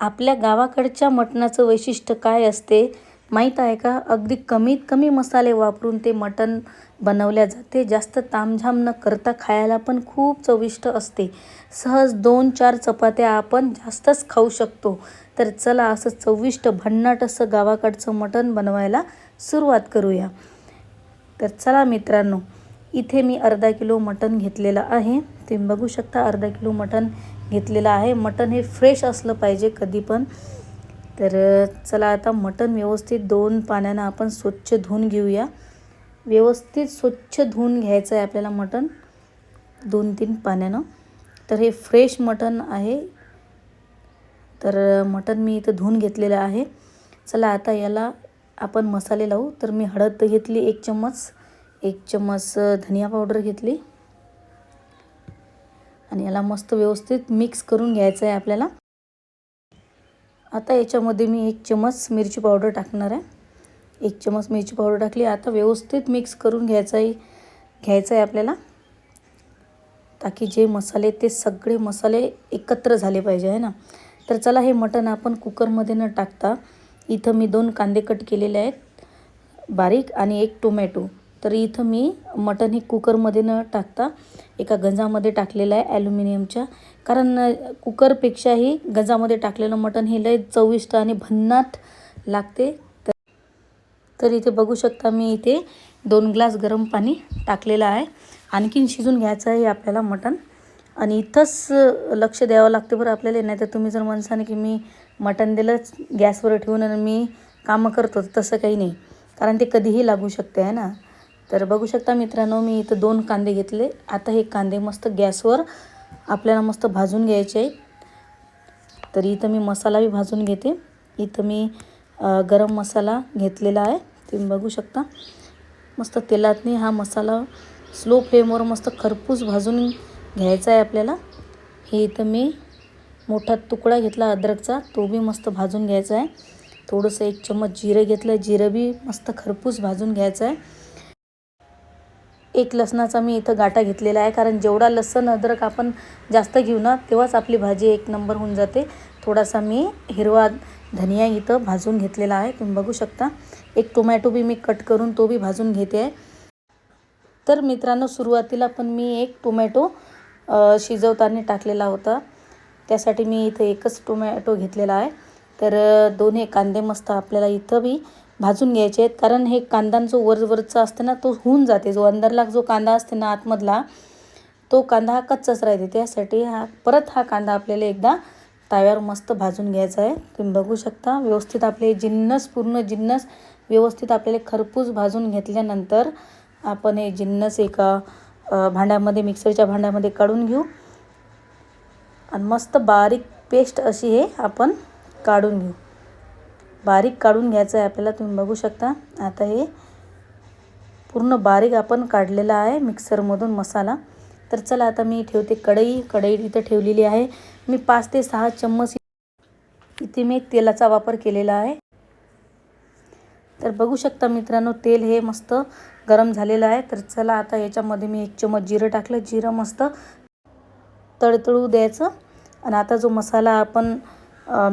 आपल्या गावाकडच्या मटणाचं वैशिष्ट्य काय असते? माहीत आहे का? अगदी कमीत कमी मसाले वापरून ते मटण बनवल्या जाते. जास्त तामझाम न करता खायला पण खूप चविष्ट असते. सहज दोन चार चपात्या आपण जास्तच खाऊ शकतो. तर चला असं चविष्ट भन्नाट असं गावाकडचं मटण बनवायला सुरुवात करूया. तर चला मित्रांनो इथे मी अर्धा किलो मटण घेतलेलं आहे. तुम्ही बघू शकता अर्धा किलो मटण घेतलेलं आहे. मटण हे फ्रेश असलं पाहिजे कधी पण. तर चला आता मटण व्यवस्थित दोन पाण्यानं आपण स्वच्छ धुवून घेऊया. व्यवस्थित स्वच्छ धुवून घ्यायचं आहे आपल्याला मटण. दोन तीन पाण्यानं. तर हे फ्रेश मटण आहे. तर मटण मी इथं धुवून घेतलेलं आहे. चला आता याला आपण मसाले लावू. तर मी हळद घेतली एक चम्मच. एक चम्मच धनिया पावडर घेतली. आणि याला मस्त व्यवस्थित मिक्स करून घ्यायचं आहे आपल्याला. आता याच्यामध्ये मी एक चमच मिरची पावडर टाकणार आहे. एक चमच मिरची पावडर टाकली आता व्यवस्थित मिक्स करून घ्यायचं आहे घ्यायचं आहे आपल्याला. ताकी जे मसाले ते सगळे मसाले एकत्र झाले पाहिजे आहे ना? तर चला हे मटण आपण कुकरमध्ये न टाकता इथं मी दोन कांदे कट केलेले आहेत बारीक आणि एक टोमॅटो. तर इथं मी मटण हे कुकरमध्ये न टाकता एका गंजामध्ये टाकलेलं आहे ॲल्युमिनियमच्या. कारण कुकरपेक्षाही गंजामध्ये टाकलेलं मटण हे लय चविष्ट आणि भन्नाट लागते. तर तर इथे बघू शकता मी इथे दोन ग्लास गरम पाणी टाकलेलं आहे. आणखीन शिजून घ्यायचं आहे आपल्याला मटण आणि इथंच लक्ष द्यावं लागतं बरं आपल्याला. नाही तर तुम्ही जर म्हणसान की मी मटण दिलंच गॅसवर ठेवून आणि मी कामं करतो तसं काही नाही. कारण ते कधीही लागू शकते आहे ना? तर बघू शकता मित्रांनो मी इथं दोन कांदे घेतले. आता हे कांदे मस्त गॅसवर आपल्याला मस्त भाजून घ्यायचे आहेत. तर इथं मी मसालाही भाजून घेते. इथं मी गरम मसाला घेतलेला आहे. तुम्ही बघू शकता. मस्त तेलातनी हा मसाला स्लो फ्लेमवर मस्त खरपूस भाजून घ्यायचा आहे आपल्याला. हे इथं मी मोठा तुकडा घेतला अद्रकचा तो बी मस्त भाजून घ्यायचा आहे. थोडंसं एक चम्मच जिरं घेतलं जिरं बी मस्त खरपूस भाजून घ्यायचं आहे. एक लसणाचा मी इथं गाठा घेतलेला आहे. कारण जेवढा लसण अद्रक आपण जास्त घेऊ ना तेव्हाच आपली भाजी एक नंबर होऊन जाते. थोडासा मी हिरवा धनिया इथं भाजून घेतलेला आहे. तुम्ही बघू शकता. एक टोमॅटो बी मी कट करून तो बी भाजून घेते आहे. तर मित्रांनो सुरुवातीला पण मी एक टोमॅटो शिजवताना टाकलेला होता. त्यासाठी मी इथं एकच टोमॅटो घेतलेला आहे. तर दोन्ही कांदे मस्त आपल्याला इथं बी भाजून घ्यायचे आहेत. कारण हे कांदा जो वरवरचा असते ना तो होऊन जाते. जो अंदरला जो कांदा असते ना आतमधला तो कांदा हा कच्चाच राहते. त्यासाठी हा परत हा कांदा आपल्याला एकदा ताव्यावर मस्त भाजून घ्यायचा आहे. तुम्ही बघू शकता व्यवस्थित आपले जिन्नस पूर्ण जिन्नस व्यवस्थित आपल्याला खरपूस भाजून घेतल्यानंतर आपण हे जिन्नस एका भांड्यामध्ये मिक्सरच्या भांड्यामध्ये काढून घेऊ. आणि मस्त बारीक पेस्ट अशी हे आपण काढून घेऊ. बारीक काढून घ्यायचं आहे आपल्याला तुम्ही बघू शकता. आता हे पूर्ण बारीक आपण काढलेला आहे मिक्सरमधून मसाला. तर चला आता मी ठेवते कढई. कढई इथं ठेवलेली आहे. मी पाच ते सहा चम्मच इथे मी तेलाचा वापर केलेला आहे. तर बघू शकता मित्रांनो तेल हे मस्त गरम झालेलं आहे. तर चला आता याच्यामध्ये मी एक चम्मच जिरं टाकलं. जिरं मस्त तळतळू द्यायचं. आणि आता जो मसाला आपण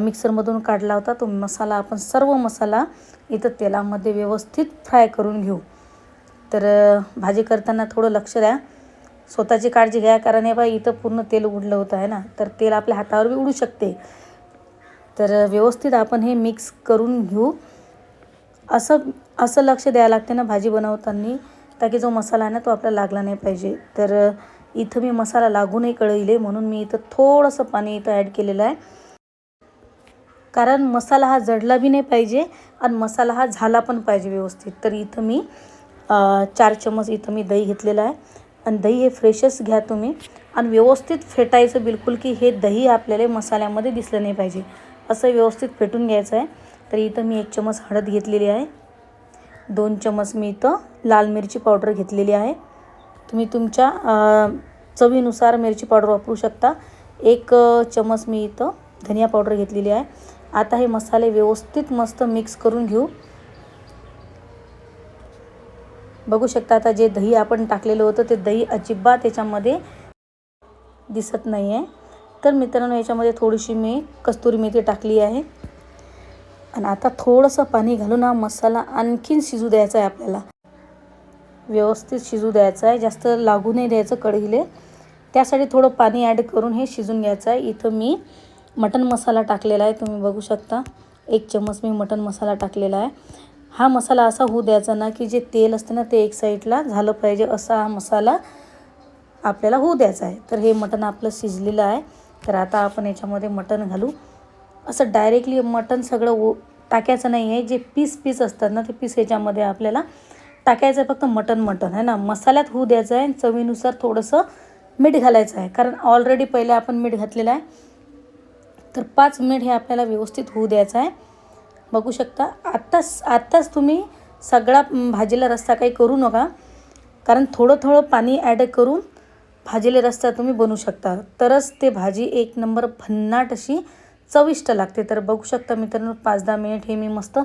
मिक्सरमधून काढला होता. तो मसाला आपण सर्व मसाला इथं तेलामध्ये व्यवस्थित फ्राय करून घेऊ. तर भाजी करताना थोडं लक्ष द्या. स्वतःची काळजी घ्या कारण हे बा इथं पूर्ण तेल उडलं होतं आहे ना? तर तेल आपल्या हातावर बी उडू शकते. तर व्यवस्थित आपण हे मिक्स करून घेऊ. असं असं लक्ष द्यायला लागते ना भाजी बनवताना ताकी जो मसाला आहे ना तो आपल्याला लागला नाही पाहिजे. तर इथं मी मसाला लागूनही कळले म्हणून मी इथं थोडंसं पाणी इथं ॲड केलेलं आहे. कारण मसाला हा जडला बी नाही पाहिजे आणि मसाला हा झाला पण पाहिजे व्यवस्थित. तर इथं मी चार चम्मच इथं मी दही घेतलेलं आहे. आणि दही हे फ्रेशच घ्या तुम्ही. आणि व्यवस्थित फेटायचं बिलकुल की हे दही आपल्याला मसाल्यामध्ये दिसलं नाही पाहिजे. असं व्यवस्थित फेटून घ्यायचं आहे. तर इथं मी एक चमच हळद घेतलेली आहे. दोन चमच मी इथं लाल मिरची पावडर घेतलेली आहे. तुम्ही तुमच्या चवीनुसार मिरची पावडर वापरू शकता. एक चमच मी इथं धनिया पावडर घेतलेली आहे. आता हे मसाले व्यवस्थित मस्त मिक्स करून घेऊ. बघू शकता आता जे दही आपण टाकलेलं होतं ते दही अजिबात याच्यामध्ये दिसत नाही आहे तर मित्रांनो याच्यामध्ये थोडीशी मी कस्तुरी मेथी टाकली आहे. आणि आता थोडंसं पाणी घालून हा मसाला आणखीन शिजू द्यायचा आहे आपल्याला. व्यवस्थित शिजू द्यायचं आहे जास्त लागू नाही द्यायचं कढईले. त्यासाठी थोडं पाणी ॲड करून हे शिजून घ्यायचं आहे इथं मी मटन मसाला टाकलेला आहे तुम्ही बघू शकता. एक चम्मच मी मटन मसाला टाकलेला आहे. हा मसाला असा होऊ द्यायचा ना की जे तेल असते ना ते एक साईडला झालं पाहिजे असा हा मसाला आपल्याला होऊ द्यायचा आहे. तर हे मटण आपलं शिजलेलं आहे. तर आता आपण याच्यामध्ये मटण घालू. असं डायरेक्टली मटण सगळं ओ टाकायचं नाही आहे. जे पीस पीस असतात ना ते पीस याच्यामध्ये आपल्याला टाकायचं आहे. फक्त मटण मटण आहे ना? मसाल्यात होऊ द्यायचं आहे चवीनुसार थोडंसं मीठ घालायचं आहे. कारण ऑलरेडी पहिले आपण मीठ घातलेलं आहे. तर पाच मिनिट हे आपल्याला व्यवस्थित होऊ द्यायचं आहे. बघू शकता आत्ताच आत्ताच तुम्ही सगळा भाजीला रस्ता काही करू नका. कारण थोडं थोडं पाणी ॲड करून भाजीले रस्ता तुम्ही बनवू शकता. तरच ते भाजी एक नंबर भन्नाट अशी चविष्ट लागते. तर बघू शकता मित्रांनो पाच दहा मिनिट हे मी मस्त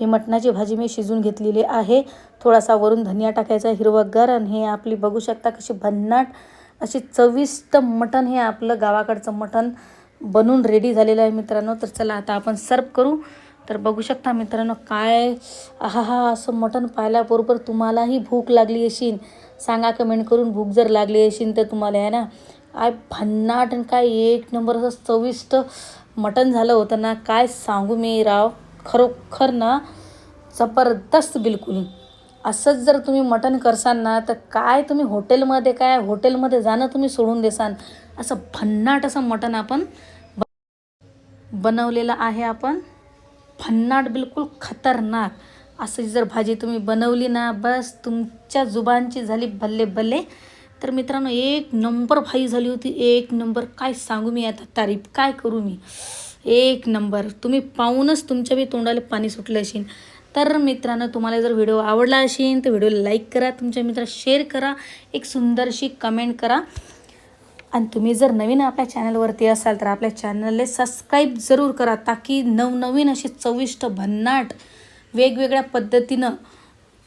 ही मटणाची भाजी मी शिजून घेतलेली आहे. थोडासा वरून धनिया टाकायचा हिरवगार आणि हे आपली बघू शकता कशी भन्नाट अशी चविष्ट मटण हे आपलं गावाकडचं मटण बनून रेडी झालेलं आहे मित्रांनो. तर चला आता आपण सर्व करू. तर बघू शकता मित्रांनो काय हा हा असं मटण पाहिल्याबरोबर तुम्हालाही भूक लागली असेल सांगा कमेंट करून भूक जर लागली असेल तर तुम्हाला आहे ना? काय भन्नाट आणि काय एक नंबर असं चविष्ट मटण झालं होतं ना काय सांगू मी राव. खरोखर ना जबरदस्त बिलकुल. असंच जर तुम्ही मटण करसाल ना तर काय तुम्ही हॉटेलमध्ये काय हॉटेलमध्ये जाणं तुम्ही सोडून देसान? असं भन्नाट असं मटण आपण बनवलेलं आहे आपण. भन्नाट बिलकुल खतरनाक. असं जर भाजी तुम्ही बनवली ना बस तुमच्या जुबानची झाली भल्ले भल्ले. तर मित्रांनो एक नंबर भाई झाली होती एक नंबर. काय सांगू मी आता तारीफ काय करू मी? एक नंबर. तुम्ही पाहूनच तुमच्या बी तोंडाला पाणी सुटलं असेल. तर मित्रांनो तुम्हाला जर व्हिडिओ आवडला असेल तर व्हिडिओला लाईक करा तुमच्या मित्र शेअर करा एक सुंदरशी कमेंट करा. आणि तुम्ही जर नवीन आपल्या चॅनलवरती असाल तर आपल्या चॅनलला सबस्क्राईब जरूर करा ताकी नवनवीन अशी चविष्ट भन्नाट वेगवेगळ्या पद्धतीनं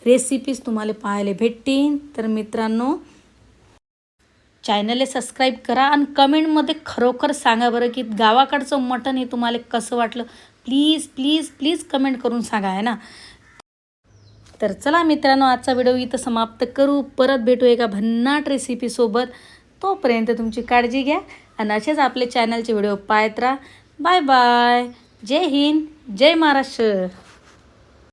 रेसिपीज तुम्हाला पाहायला भेटतील. तर मित्रांनो चॅनलला सबस्क्राईब करा आणि कमेंटमध्ये खरोखर सांगा बरं की गावाकडचं मटण हे तुम्हाला कसं वाटलं? प्लीज प्लीज प्लीज कमेंट करून सांगा आहे ना? तर चला मित्रांनो आजचा व्हिडिओ इथं समाप्त करू. परत भेटू एका भन्नाट रेसिपीसोबत तोपर्यंत तुमची काळजी घ्या आणि असेच आपले चॅनलचे व्हिडिओ पाहत राहा. Bye bye Jai Hind Jai Maharashtra.